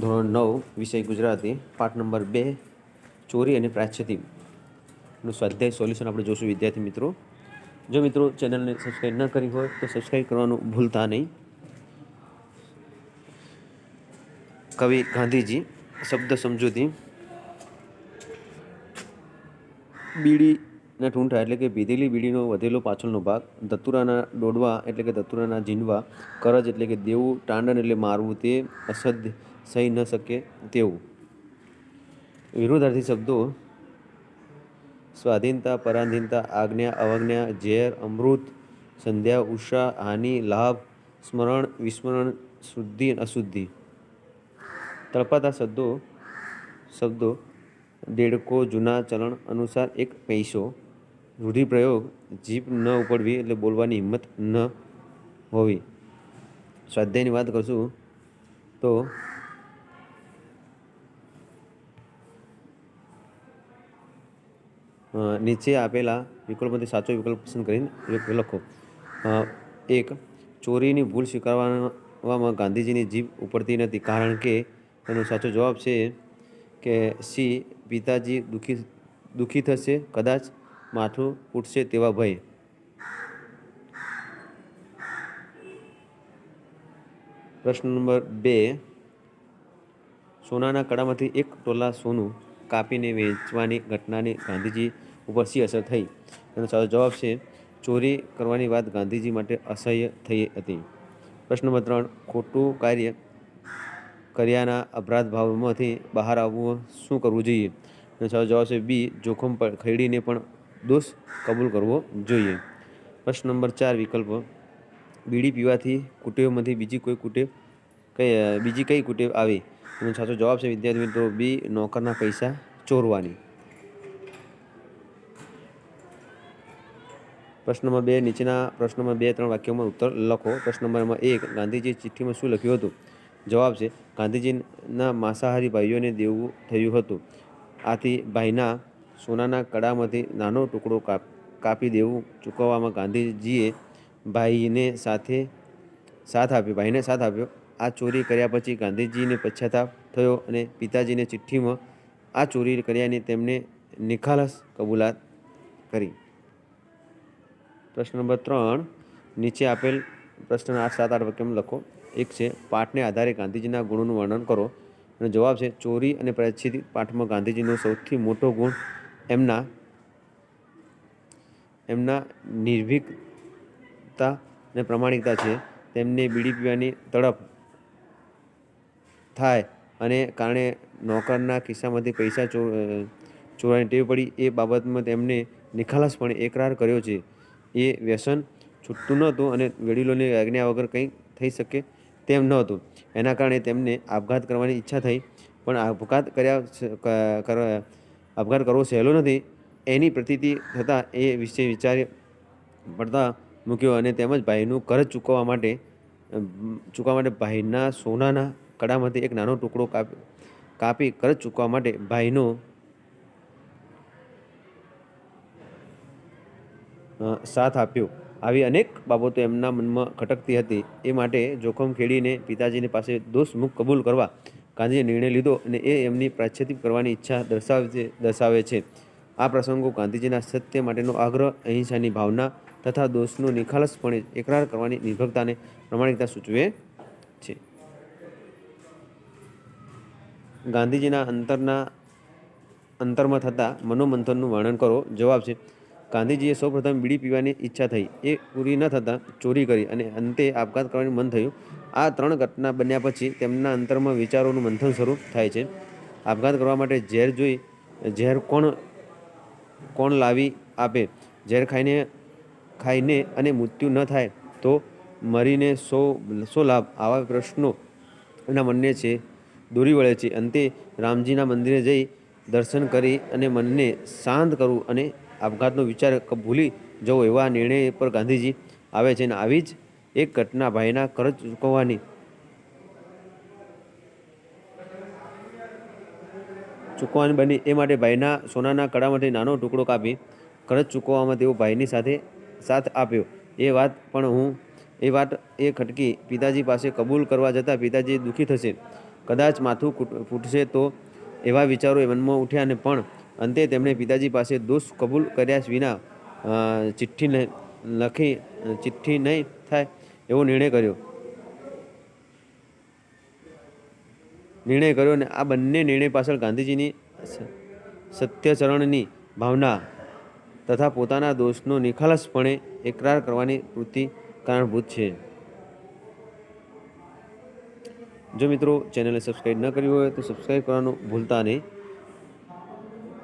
ધોરણ નવ, વિષય ગુજરાતી, પાઠ નંબર બે, ચોરી અને પ્રાચ્યથી સ્વાધ્યાય સોલ્યુશન આપણે જોશું, વિદ્યાર્થી મિત્રો. જો મિત્રો ચેનલને સબસ્ક્રાઈબ ન કરી હોય, તો સબસ્ક્રાઈબ કરવાનું ભૂલતા નહીં. કવિ ગાંધીજી, શબ્દ સમજૂતી. બીડીના ઠૂંઠા એટલે કે પીધેલી બીડીનો વધેલો પાછળનો ભાગ ધતુરાના દોડવા એટલે કે ધતુરાના ઝીંડવા કરજ એટલે કે દેવું ટાંડન એટલે મારવું, તે અસધ્ય સહી ન શકે તેવું. વિરોધાર્થી શબ્દો, સ્વાધીનતા, પરાધીનતા, આજ્ઞા, અવજ્ઞા, ઝેર, અમૃત, સંધ્યા, ઉષા, હાનિ, લાભ, સ્મરણ, વિસ્મરણ, શુદ્ધિ અશુદ્ધિ. તળપાતા શબ્દો શબ્દો, દેડકો, જૂના ચલણ અનુસાર એક પૈસો રૂઢિપ્રયોગ જીભ ન ઉપડવી એટલે બોલવાની હિંમત ન હોવી. સ્વાધ્યાયની વાત કરશું તો નીચે આપેલા વિકલ્પમાંથી સાચો વિકલ્પ પસંદ કરીને લખો. એક, ચોરીની ભૂલ સ્વીકારવામાં ગાંધીજીની જીભ ઉપડતી નથી કારણ કે એનો સાચો જવાબ છે કે સી, પિતાજી દુઃખી દુઃખી થશે, કદાચ માથું ઉઠશે તેવા ભય. પ્રશ્ન નંબર બે. સોનાના કડામાંથી એક ટોલા સોનું કાપીને વેચવાની ઘટનાની ગાંધીજી ઉપર શી અસર થઈ? એનો સાચો જવાબ છે, ચોરી કરવાની વાત ગાંધીજી માટે અસહ્ય થઈ હતી. પ્રશ્ન નંબર ત્રણ. ખોટું કાર્ય કર્યાના અપરાધ ભાવમાંથી બહાર આવવું શું કરવું જોઈએ? એનો સાચો જવાબ છે, બી. જોખમ પર ખેડીને પણ દોષ કબૂલ કરવો જોઈએ. પ્રશ્ન નંબર ચાર, વિકલ્પ. બીડી પીવાથી કુટેવમાંથી બીજી કોઈ કુટેવ કઈ, બીજી કઈ કુટેવ આવે? એનો સાચો જવાબ છે વિદ્યાર્થી મિત્રો બી, નોકરના પૈસા ચોરવાની. પ્રશ્ન નંબર બે, નીચેના પ્રશ્નમાં બે, ત્રણ વાક્યોમાં ઉત્તર લખો. પ્રશ્ન નંબર એક, ગાંધીજી ચિઠ્ઠીમાં શું લખ્યું હતું? જવાબ છે, ગાંધીજીના માંસાહારી ભાઈઓને દેવું થયું હતું. આથી ભાઈના સોનાના કડામાંથી નાનો ટુકડો કાપ, કાપી દેવું ચૂકવવામાં ગાંધીજીએ ભાઈને સાથે, સાથ આપ્યો, ભાઈને સાથ આપ્યો. આ ચોરી કર્યા પછી ગાંધીજીને પશ્ચાતાપ થયો અને પિતાજીને ચિઠ્ઠીમાં આ ચોરી કર્યાની તેમને નિખાલસ કબૂલાત કરી. પ્રશ્ન નંબર ત્રણ, નીચે આપેલ પ્રશ્ન આઠ, સાત, આઠ વાક્યમાં લખો. એક છે, પાઠને આધારે ગાંધીજીના ગુણોનું વર્ણન કરો. અને જવાબ છે, ચોરી અને પ્રાયશ્ચિત પાઠમાં ગાંધીજીનો સૌથી મોટો ગુણ એમના એમના નિર્ભીકતા અને પ્રમાણિકતા છે. તેમને બીડી પીવાની તડપ થાય અને કારણે નોકરના ખિસ્સામાંથી પૈસા ચો, ચોરાની ટેવ પડી. એ બાબતમાં તેમને નિખાલસપણે એકરાર કર્યો છે. એ વ્યસન છૂટતું નહોતું અને વડીલોની આજ્ઞા વગર કંઈ થઈ શકે તેમ ન હતું. એના કારણે તેમને આપઘાત કરવાની ઈચ્છા થઈ, પણ આપઘાત કર્યા આપઘાત કરવો સહેલો નથી. એની પ્રતીતિ થતાં એ વિશે વિચારી પડતા મૂક્યો અને તેમજ ભાઈનું કરજ ચૂકવવા માટે ચૂકવવા માટે ભાઈના સોનાના કડામાંથી એક નાનો ટુકડો કાપી કાપી કરજ ચૂકવવા માટે ભાઈનો સાથ આપ્યો. આવી અનેક બાબતો એમના મનમાં ખટકતી હતી. એ માટે જોખમ ખેડીને પિતાજીની પાસે દોષ મુખ કબૂલ કરવા ગાંધીએ નિર્ણય લીધો અને એ એમની પ્રાયશ્ચિત કરવાની ઈચ્છા દર્શાવે દર્શાવે છે. આ પ્રસંગો ગાંધીજીના સત્ય માટેનો આગ્રહ, અહિંસાની ભાવના તથા દોષનો નિખાલસપણે એકરાર કરવાની નિર્ભરતાને પ્રમાણિકતા સૂચવે છે. ગાંધીજીના અંતરના અંતરમાં થતા મનોમંથનનું વર્ણન કરો. જવાબ છે ગાંધીજીએ સૌપ્રથમ બીડી પીવાની ઈચ્છા થઈ. એ પૂરી ન થતાં ચોરી કરી અને અંતે આપઘાત કરવાનું મન થયું. આ ત્રણ ઘટના બન્યા પછી તેમના અંતરમાં વિચારોનું મંથન શરૂ થાય છે. આપઘાત કરવા માટે ઝેર જોઈ, ઝેર કોણ કોણ લાવી આપે? ઝેર ખાઈને ખાઈને અને મૃત્યુ ન થાય તો મરીને સો સો લાભ. આવા પ્રશ્નો એના મનને છે, દોરી વળે છે. અંતે રામજીના મંદિરે જઈ દર્શન કરી અને મનને શાંત કરવું અને આપઘાતનો વિચાર ભૂલી જવો એવા નિર્ણય પર ગાંધીજી આવે છે અને આવી જ એક ઘટના ભાઈના કરજ ચૂકવવાની. ચૂકવવાની બની એ માટે ભાઈના સોનાના કડામાંથી નાનો ટુકડો કાપી કરજ ચૂકવવામાં તેઓ ભાઈની સાથે સાથ આપ્યો. એ વાત પણ હું, એ વાત એ ખટકી પિતાજી પાસે કબૂલ કરવા જતાં પિતાજી દુઃખી થશે. કદાચ માથું ફૂટશે તો એવા વિચારો મનમાં ઉઠ્યા અને પણ અંતે તેમણે પિતાજી પાસે દોષ કબૂલ કર્યા વિના ચિઠ્ઠી લખી, ચિઠ્ઠી નહીં થાય એવો નિર્ણય કર્યો. નિર્ણય કર્યો અને આ બંને નિર્ણય પાછળ ગાંધીજીની સત્યચરણની ભાવના તથા પોતાના દોષનો નિખાલસપણે એકરાર કરવાની વૃત્તિ કારણભૂત છે. જો મિત્રો ચેનલને સબસ્ક્રાઈબ ન કરી હોય તો સબસ્ક્રાઈબ કરવાનું ભૂલતા નહીં.